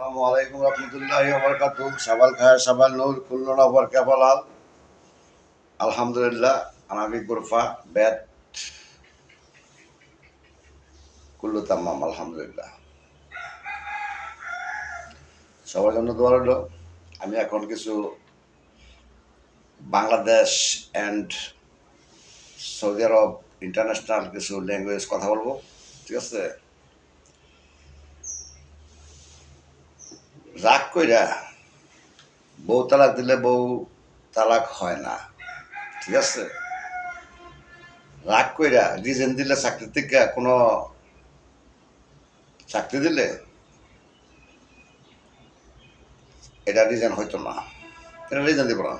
আসসালামু আলাইকুম রহমতুল্লাহ সাবাল সাবাল নূর আলহামদুলিল্লাহ আনাবি গুরফা বেদ কুল্লু তাম্মাম, আলহামদুলিল্লাহ। সবার জন্য দোয়া রইল। আমি এখন কিছু Bangladesh and Saudi Arab international কিছু ল্যাঙ্গুয়েজ কথা বলব। ঠিক আছে? রাগ কইরা বউ তালাক দিলে বউ তালাক হয় না, ঠিক আছে? রাগ কইরা রিজেন দিলে চাকরি থেকে কোনো চাকরি দিলে এটা রিজেন হইতো না, এটা রিজেন দিব না।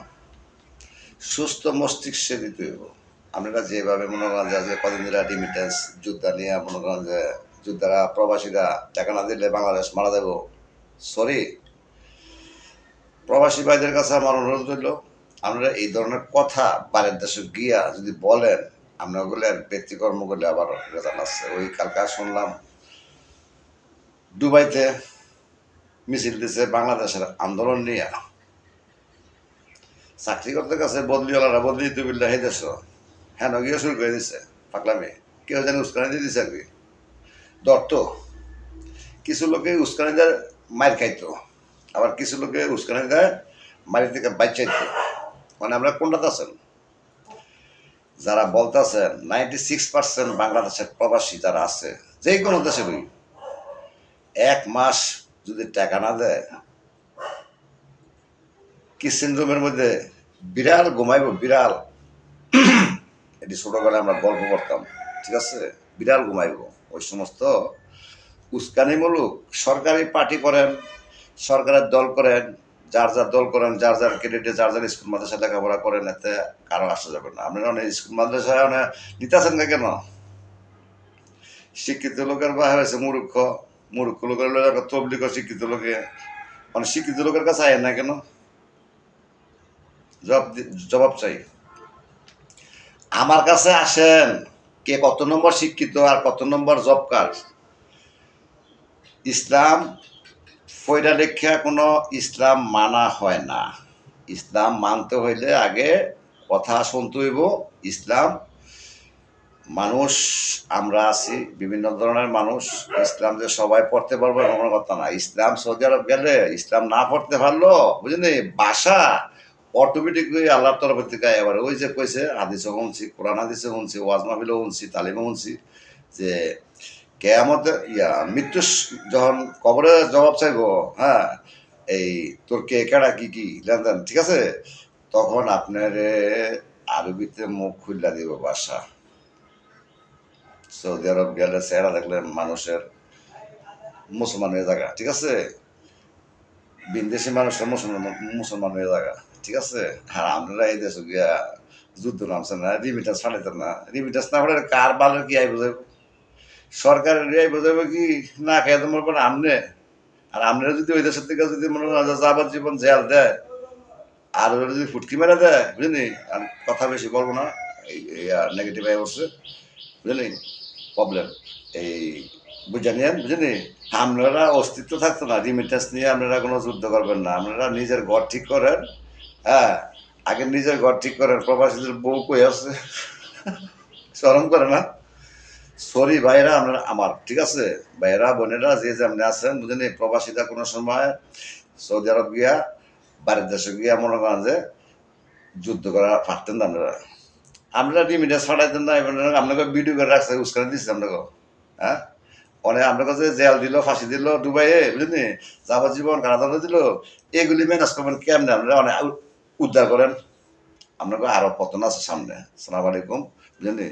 সুস্থ মস্তিষ্কে দিতে হইব। আপনারা যেভাবে মনে করেন যে কদিন ধরে রিমিটেন্স যোদ্ধা নিয়ে মনে করেন যে যোদ্ধারা প্রবাসীরা টাকা না দিলে বাংলাদেশ মারা যাব সরি প্রবাসী ভাইদের কাছে আমার অনুরোধ রইল, আপনারা এই ধরনের কথা বাইরের দেশে গিয়া যদি বলেন আমরা বলে ব্যক্তিকর্ম করলে আবার রেজাল্ট আসছে ওই কালকা শুনলাম, দুবাইতে মিছিল দিছে বাংলাদেশের আন্দোলন নিয়ে। চাকরি করতে কাছে বদলিওয়ালারা বদলি দিতে বললে, হে দেশ হ্যাঁ গিয়ে শুরু করে দিছে পাকলামি কেউ জানি উস্কানি দিয়ে দিছে আর কি দত্ত কিছু লোকে উস্কানি দেয় মার খাইতো। আবার কিছু লোকে উস্কানি দেয় মারি থেকে বাচ্চাইতো মানে আমরা কোনটাতে আছেন? যারা বলতেছেন নাইনটি সিক্স পার্সেন্ট বাংলাদেশের প্রবাসী যারা আছে, যে কোনো দেশেরই এক মাস যদি টাকা না দেয় কিচেন রুমের মধ্যে বিড়াল ঘুমাইব, বিড়াল। এটি ছোটবেলায় আমরা গল্প করতাম, ঠিক আছে? বিড়াল ঘুমাইব, ওই সমস্ত উস্কানিমূলক সরকারি পার্টি করেন, সরকারের দল করেন, যার যার দল করেন, যার যার ক্রেডিটে যার যার স্কুল মাদ্রাসা লেখাপড়া করেন, এতে কারও আসা যাবে না। আপনারা অনেক স্কুল মাদ্রাসায় অনেক নিতেছেন না কেন? শিক্ষিত লোকের বা হয়েছে মূর্খ মূর্খ লোকের লোক তবলিক শিক্ষিত লোকে। মানে শিক্ষিত লোকের কাছে আয় না কেন? জবাব জবাব চাই। আমার কাছে আসেন, কে কত নম্বর শিক্ষিত আর কত নম্বর জব কার্ড ইসলাম লেখা কোনো ইসলাম মানা হয় না। ইসলাম মানতে হইলে আগে কথা শুনতে হইব। ইসলাম, মানুষ, আমরা আছি, বিভিন্ন ধরনের মানুষ, ইসলাম যে সবাই পড়তে পারব এমন কথা না। ইসলাম সৌদি আরব গেলে ইসলাম না পড়তে পারল বুঝলি বাসা অটোমেটিকলি আল্লাহর তরফ থেকে এবার ওই যে কইছে, হাদিসও শুনছি, কোরআন হাদিসও শুনছি, ওয়াজ মাহফিলও শুনছি, তালিমও শুনছি যে কেয়ামত ইয়া মৃত্যু যখন কবরে জবাব চাইব হ্যাঁ এই তোর কে, কেডা, কি কি লেনদেন ঠিক আছে? তখন আপনার আরবিতে মুখ খুললা দিব বাসা। সৌদি আরব গেলে চেহারা দেখলে মানুষের মুসলমান হয়ে জায়গা ঠিক আছে? বিদেশি মানুষের মুসলমান মুসলমান হয়ে জায়গা ঠিক আছে? আর আপনারা এই দেশে গিয়া যুদ্ধ নামছে না রিমিটাস ফাটাইতেন না। রিমিটাস না ফাটালে কার ভালো কি আই বোঝাইব সরকারের রিয়াই বোঝাবে কি, না খেয়ে তোমার কোনো আমনে। আর আপনারা যদি ওই দেশের থেকে যদি মনে হয় যাবার জীবন জেল দেয়, আর ওরা যদি ফুটকি মেরে দেয়, বুঝলি? আর কথা বেশি বলব না, এই নেগেটিভ আই বসছে বুঝলি? প্রবলেম এই, বুঝে নিয়েন বুঝলি? আপনারা অস্তিত্ব থাকতো না রিমিটেন্স নিয়ে আপনারা কোনো যুদ্ধ করবেন না। আপনারা নিজের ঘর ঠিক করেন হ্যাঁ? আগে নিজের ঘর ঠিক করেন, প্রবাসীদের বউ কই আছে? শরম করে না? সরি ভাইরা আপনারা আমার, ঠিক আছে? ভাইরা, বোনেরা, যে যেমনি আছেন বুঝলেন এই প্রবাসীরা কোনো সময় সৌদি আরব গিয়া, বাড়ির দেশে গিয়া মনে করেন যে যুদ্ধ করা পারতেন না আপনারা। আপনারা রিমিটেন্স ফাটাইতেন না, এবার আপনাকে ভিডিও করে রাখছে, উস্কানি দিচ্ছে আপনাকে। হ্যাঁ? অনেক আপনার কাছে জেল দিল, ফাঁসি দিল, দুবাইয়ে বুঝলি যাবজ্জীবন কারাদণ্ড দিল। এগুলি ম্যানেজ করবেন কেমনে আপনারা? অনেক উদ্ধার করেন। আপনাকে আরও পতন আছে সামনে। সালাম আলাইকুম বুঝলি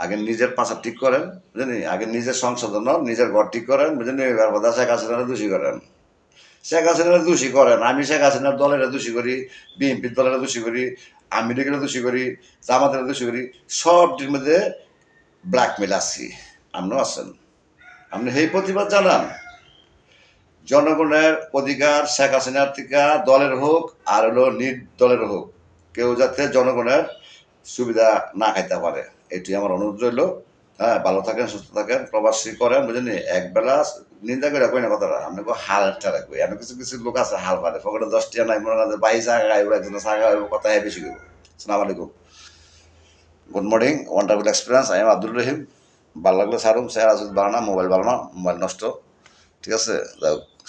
আগে নিজের পাশা ঠিক করেন বুঝলি আগে নিজের সংশোধন হন, নিজের ঘর ঠিক করেন বুঝলি এবার কথা শেখ হাসিনার দোষী করেন। শেখ হাসিনার দোষী করেন আমি শেখ হাসিনার দলের দোষী করি বিএনপির দলের দোষী করি লীগের দোষী করি জামাতের দোষী করি সবটির মধ্যে ব্ল্যাকমেল আছি। আপনিও আছেন। আপনি সেই প্রতিবাদ জানান। জনগণের অধিকার শেখ হাসিনার থেকে দলের হোক আর হলো নির দলের হোক কেউ যাতে জনগণের সুবিধা না খাইতে পারে। এটি আমার অনুরোধ রইল। হ্যাঁ ভালো থাকেন, সুস্থ থাকেন, প্রবাসী করেন বুঝলেন এক বেলা নিন্দা করে কই না কথাটা? আমি হাল ঠারা কই আমি কিছু কিছু লোক আছে হাল পারে ফকটে দশ টিয়া নাই, মনে হয় বাইশ টাকা গাইব একজন টাকা গাইব কথা বেশি গাইব সালাম আলাইকুম। Good morning wonderful experience, I am Abdul Rahim. ভালো লাগলে সারুম স্যার আসুন ভালো না, মোবাইল ভালো মোবাইল নষ্ট। ঠিক আছে?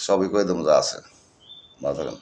সবই করে দেবো যা আছে। ভালো থাকেন।